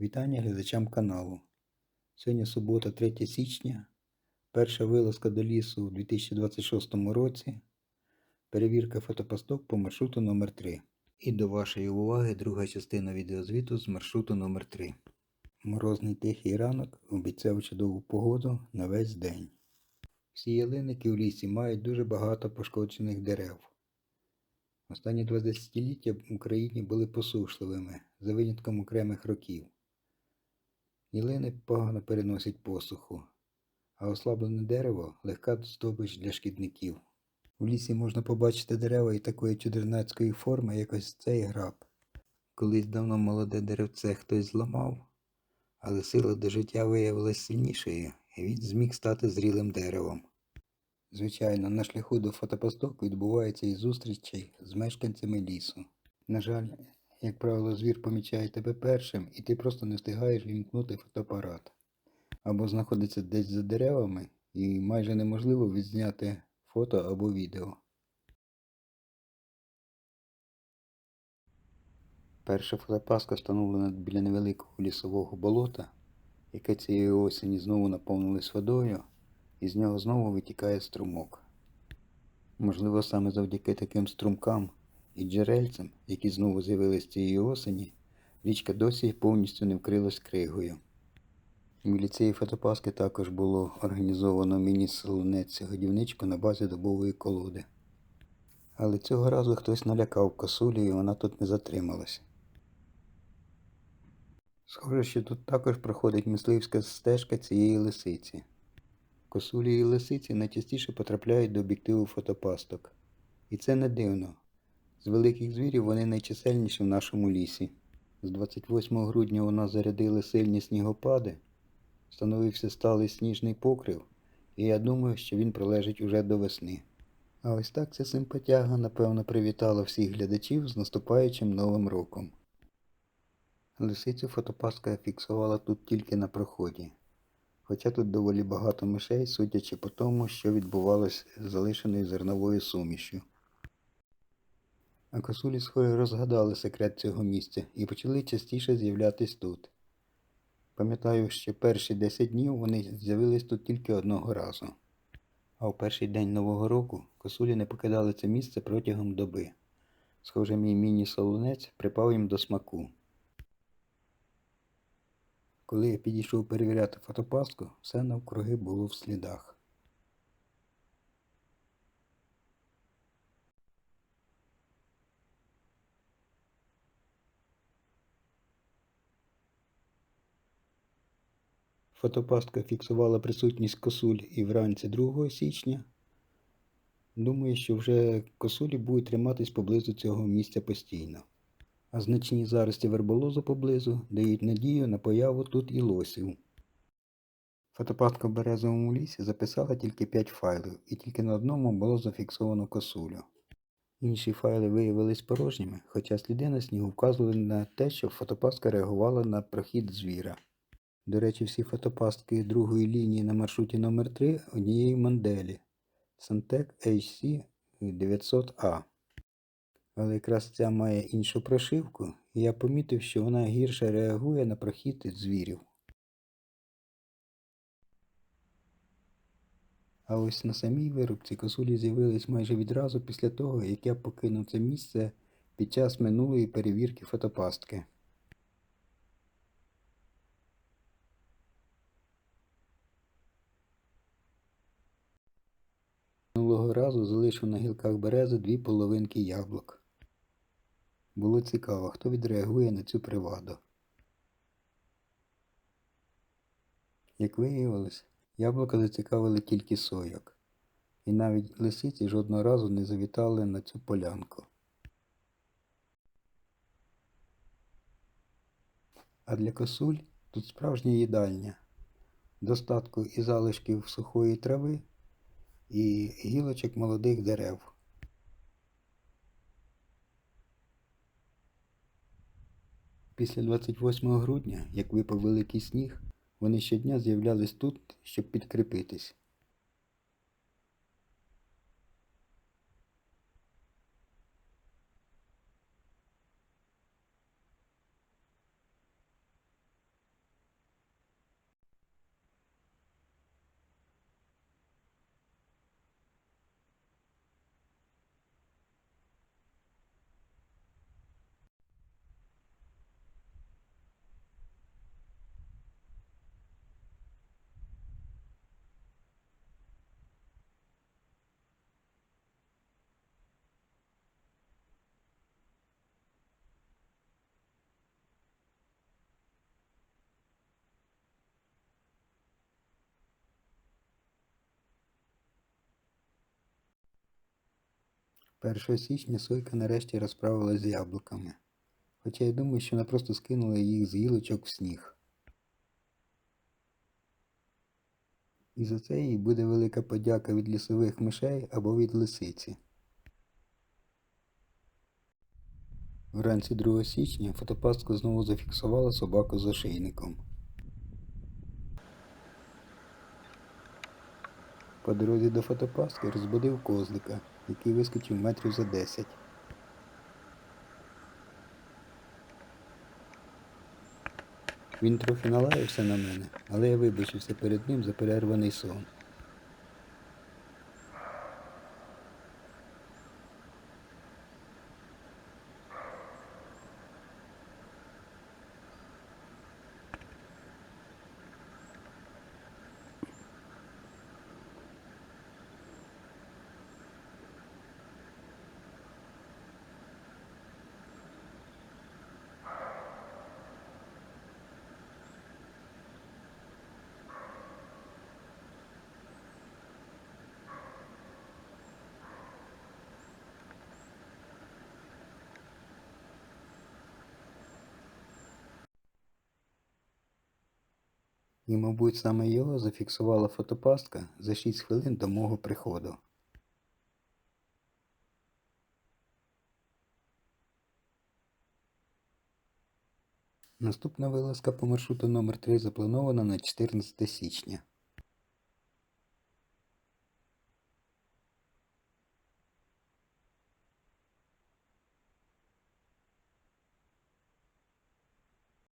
Вітання глядачам каналу. Сьогодні субота, 3 січня. Перша вилазка до лісу у 2026 році. Перевірка фотопосток по маршруту номер 3 І до вашої уваги друга частина відеозвіту з маршруту номер 3 Морозний тихий ранок обіцяв чудову погоду на весь день. Всі ялинники у лісі мають дуже багато пошкоджених дерев. Останні два десятиліття в Україні були посушливими, за винятком окремих років. Ялини погано переносять посуху, а ослаблене дерево легка здобич для шкідників. У лісі можна побачити дерева і такої чудернацької форми, як ось цей граб. Колись давно молоде деревце хтось зламав, але сила до життя виявилась сильнішою, і він зміг стати зрілим деревом. Звичайно, на шляху до фотопосток відбувається і зустрічі з мешканцями лісу. На жаль, як правило, звір помічає тебе першим, і ти просто не встигаєш вімкнути фотоапарат. Або знаходиться десь за деревами, і майже неможливо відзняти фото або відео. Перша фотопаска встановлена біля невеликого лісового болота, яке цієї осені знову наповнилось водою, і з нього знову витікає струмок. Можливо, саме завдяки таким струмкам і джерельцям, які знову з'явились цієї осені, річка досі повністю не вкрилась кригою. Біля цієї фотопаски також було організовано міні-солонець годівничку на базі дубової колоди. Але цього разу хтось налякав косулю і вона тут не затрималась. Схоже, що тут також проходить мисливська стежка цієї лисиці. Косулі і лисиці найчастіше потрапляють до об'єктиву фотопасток. І це не дивно. З великих звірів вони найчисельніші в нашому лісі. З 28 грудня у нас зарядили сильні снігопади, встановився сталий сніжний покрив, і я думаю, що він пролежить уже до весни. А ось так ця симпатяга, напевно, привітала всіх глядачів з наступаючим Новим роком. Лисицю фотопастка фіксувала тут тільки на проході. Хоча тут доволі багато мишей, судячи по тому, що відбувалось з залишеною зерновою сумішю. А косулі схоже розгадали секрет цього місця і почали частіше з'являтись тут. Пам'ятаю, що перші 10 днів вони з'явились тут тільки одного разу. А в перший день Нового року косулі не покидали це місце протягом доби. Схоже, мій міні-солонець припав їм до смаку. Коли я підійшов перевіряти фотопастку, все навкруги було в слідах. Фотопастка фіксувала присутність косуль і вранці 2 січня. Думаю, що вже косулі будуть триматись поблизу цього місця постійно. А значні зарості верболозу поблизу дають надію на появу тут і лосів. Фотопастка в березовому лісі записала тільки 5 файлів, і тільки на одному було зафіксовано косулю. Інші файли виявились порожніми, хоча сліди на снігу вказували на те, що фотопастка реагувала на прохід звіра. До речі, всі фотопастки другої лінії на маршруті номер 3 однієї моделі Santec HC 900A. Але якраз ця має іншу прошивку, і я помітив, що вона гірше реагує на прохід звірів. А ось на самій вирубці косулі з'явились майже відразу після того, як я покинув це місце під час минулої перевірки фотопастки. Разу залишив на гілках берези дві половинки яблук. Було цікаво, хто відреагує на цю приваду. Як виявилось, яблука зацікавили тільки сойок, і навіть лисиці жодного разу не завітали на цю полянку. А для косуль тут справжня їдальня, достатку і залишків сухої трави і гілочок молодих дерев. Після 28 грудня, як випав великий сніг, вони щодня з'являлись тут, щоб підкріпитись. 1 січня Сойка нарешті розправилась з яблуками. Хоча я думаю, що вона просто скинула їх з гілочок в сніг. І за це їй буде велика подяка від лісових мишей або від лисиці. Вранці 2 січня фотопастку знову зафіксувала собаку з ошейником. По дорозі до фотопастки розбудив козлика, який вискочив метрів за 10. Він трохи налаявся на мене, але я вибачився перед ним за перерваний сон. І, мабуть, саме його зафіксувала фотопастка за 6 хвилин до мого приходу. Наступна вилазка по маршруту номер 3 запланована на 14 січня.